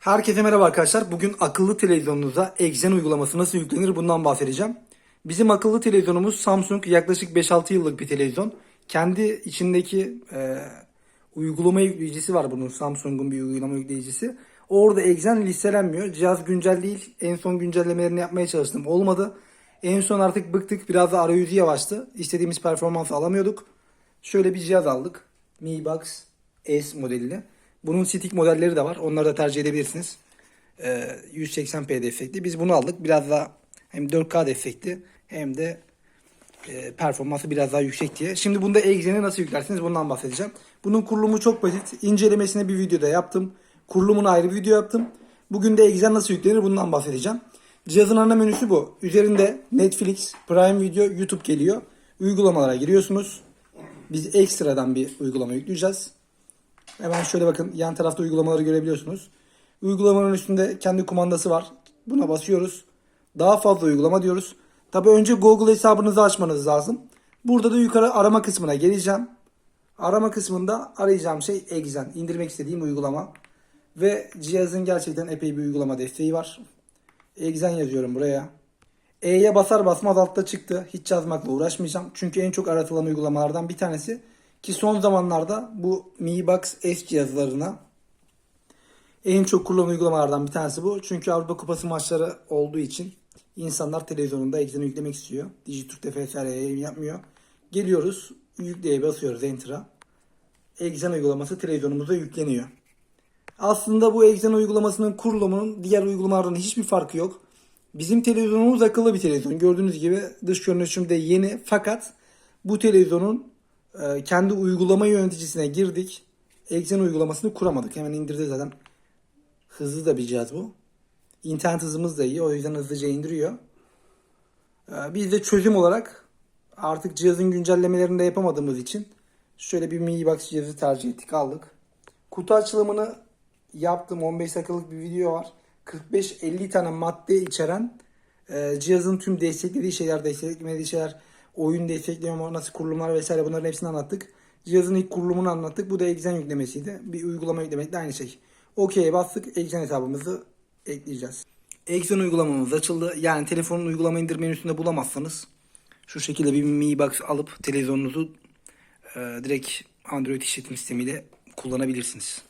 Herkese merhaba arkadaşlar. Bugün akıllı televizyonunuza Exen uygulaması nasıl yüklenir bundan bahsedeceğim. Bizim akıllı televizyonumuz Samsung yaklaşık 5-6 yıllık bir televizyon. Kendi içindeki e, uygulama yükleyicisi var bunun Samsung'un bir uygulama yükleyicisi. Orada Exen listelenmiyor. Cihaz güncel değil. En son güncellemelerini yapmaya çalıştım. Olmadı. En son artık bıktık. Biraz da arayüzü yavaştı. İstediğimiz performansı alamıyorduk. Şöyle bir cihaz aldık. Mi Box S modelini. Bunun stick modelleri de var. Onları da tercih edebilirsiniz. Ee, 180p destekli. Biz bunu aldık. Biraz daha hem 4K destekli hem de e, performansı biraz daha yüksek diye. Şimdi bunda Exen'i nasıl yüklersiniz bundan bahsedeceğim. Bunun kurulumu çok basit. İncelemesini bir videoda yaptım. Kurulumunu ayrı bir video yaptım. Bugün de Exen nasıl yüklenir bundan bahsedeceğim. Cihazın ana menüsü bu. Üzerinde Netflix, Prime Video, YouTube geliyor. Uygulamalara giriyorsunuz. Biz ekstradan bir uygulama yükleyeceğiz. Hemen şöyle bakın yan tarafta uygulamaları görebiliyorsunuz. Uygulamanın üstünde kendi kumandası var. Buna basıyoruz. Daha fazla uygulama diyoruz. Tabi önce Google hesabınızı açmanız lazım. Burada da yukarı arama kısmına geleceğim. Arama kısmında arayacağım şey Exen. İndirmek istediğim uygulama. Ve cihazın gerçekten epey bir uygulama desteği var. Exen yazıyorum buraya. E'ye basar basmaz altta çıktı. Hiç yazmakla uğraşmayacağım. Çünkü en çok aratılan uygulamalardan bir tanesi. Ki son zamanlarda bu Mi Box S cihazlarına en çok kullanılan uygulamalardan bir tanesi bu. Çünkü Avrupa Kupası maçları olduğu için insanlar televizyonunda Exen'i yüklemek istiyor. Dijitürk'te FSR yayın yapmıyor. Geliyoruz, yükleye basıyoruz Enter'a. Exen uygulaması televizyonumuza yükleniyor. Aslında bu Exen uygulamasının kurulumunun diğer uygulamalardan hiçbir farkı yok. Bizim televizyonumuz akıllı bir televizyon. Gördüğünüz gibi dış görünüşüm de yeni. Fakat bu televizyonun kendi uygulama yöneticisine girdik. Exen uygulamasını kuramadık. Hemen indirdi zaten. Hızlı da bir cihaz bu. İnternet hızımız da iyi. O yüzden hızlıca indiriyor. E, biz de çözüm olarak artık cihazın güncellemelerini de yapamadığımız için şöyle bir Mi Box cihazı tercih ettik aldık. Kutu açılımını yaptım. 15 dakikalık bir video var. 45-50 tane madde içeren e, cihazın tüm desteklediği şeyler, desteklemediği şeyler, oyun destekliyor mu, nasıl kurulumlar vesaire bunların hepsini anlattık. Cihazın ilk kurulumunu anlattık. Bu da Exen yüklemesiydi. Bir uygulama yüklemekle aynı şey. OK'ye bastık. Exen hesabımızı ekleyeceğiz. Exen uygulamamız açıldı. Yani telefonun uygulama indir menüsünde bulamazsanız şu şekilde bir Mi Box alıp televizyonunuzu e, direkt Android işletim sistemiyle kullanabilirsiniz.